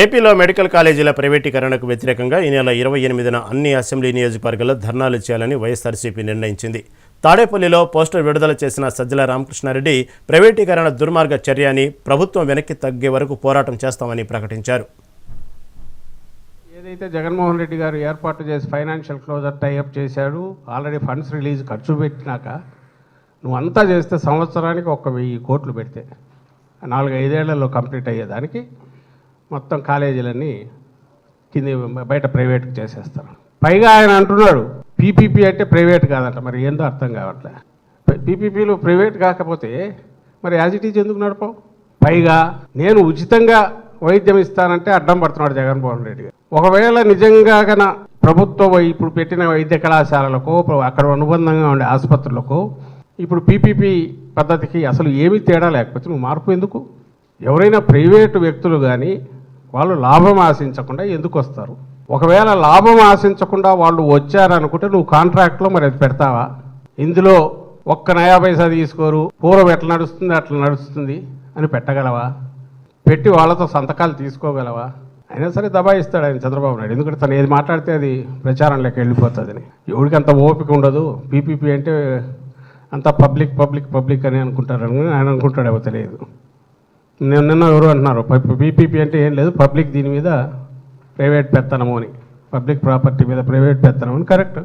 ఏపీలో మెడికల్ కాలేజీల ప్రైవేటీకరణకు వ్యతిరేకంగా ఈ నెల ఇరవై ఎనిమిదిన అన్ని అసెంబ్లీ నియోజకవర్గాల్లో ధర్నాలు చేయాలని వైఎస్ఆర్సీపీ నిర్ణయించింది. తాడేపల్లిలో పోస్టర్ విడుదల చేసిన సజ్జల రామకృష్ణారెడ్డి ప్రైవేటీకరణ దుర్మార్గ చర్య అని ప్రభుత్వం వెనక్కి తగ్గే వరకు పోరాటం చేస్తామని ప్రకటించారు. ఏదైతే జగన్మోహన్ రెడ్డి గారు ఏర్పాటు చేసి ఫైనాన్షియల్ క్లోజర్ టైఅప్ చేశాడు ఆల్రెడీ ఫండ్స్ రిలీజ్ ఖర్చు పెట్టినాక నువ్వు అంతా చేస్తే సంవత్సరానికి ఒక వెయ్యి కోట్లు పెడితే నాలుగు ఐదేళ్ళలో కంప్లీట్ అయ్యేదానికి మొత్తం కాలేజీలన్నీ కింది బయట ప్రైవేట్కి చేసేస్తారు. పైగా ఆయన అంటున్నాడు పీపీపీ అంటే ప్రైవేట్ కాదంట మరి ఏందో అర్థం కావట్లే. పీపీపీలు ప్రైవేట్ కాకపోతే మరి యాజ్ ఇట్ ఈజ్ ఎందుకు నడపవు? పైగా నేను ఉచితంగా వైద్యం ఇస్తానంటే అడ్డం పడుతున్నాడు జగన్మోహన్ రెడ్డి గారు. ఒకవేళ నిజంగా గన ప్రభుత్వ ఇప్పుడు పెట్టిన వైద్య కళాశాలలకు అక్కడ అనుబంధంగా ఉండే ఆసుపత్రులకు ఇప్పుడు పీపీపీ పద్ధతికి అసలు ఏమీ తేడా లేకపోతే నువ్వు మార్పు ఎందుకు? ఎవరైనా ప్రైవేటు వ్యక్తులు కానీ వాళ్ళు లాభం ఆశించకుండా ఎందుకు వస్తారు? ఒకవేళ లాభం ఆశించకుండా వాళ్ళు వచ్చారనుకుంటే నువ్వు కాంట్రాక్ట్లో మరి అది పెడతావా? ఇందులో ఒక్క నయా పైసా తీసుకోరు పూర్వం ఎట్లా నడుస్తుంది అట్లా నడుస్తుంది అని పెట్టగలవా? పెట్టి వాళ్ళతో సంతకాలు తీసుకోగలవా? అయినా సరే దబాయిస్తాడు ఆయన చంద్రబాబు నాయుడు. ఎందుకంటే తను ఏది మాట్లాడితే అది ప్రచారం లెక్క వెళ్ళిపోతుందని. ఎవరికి అంత ఓపిక ఉండదు. పీపీపీ అంటే అంత పబ్లిక్ పబ్లిక్ పబ్లిక్ అని అనుకుంటారని ఆయన అనుకుంటాడేమో తెలియదు. నేను నిన్న ఎవరు అంటున్నారు పీపీపీ అంటే ఏం లేదు పబ్లిక్ దీని మీద ప్రైవేట్ పెత్తనము అని. పబ్లిక్ ప్రాపర్టీ మీద ప్రైవేట్ పెత్తనం అని కరెక్ట్.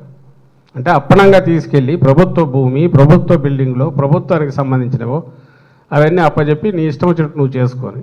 అంటే అప్పనంగా తీసుకెళ్ళి ప్రభుత్వ భూమి ప్రభుత్వ బిల్డింగ్లో ప్రభుత్వానికి సంబంధించినవో అవన్నీ అప్పచెప్పి నీ ఇష్టం వచ్చినట్టు నువ్వు చేసుకొని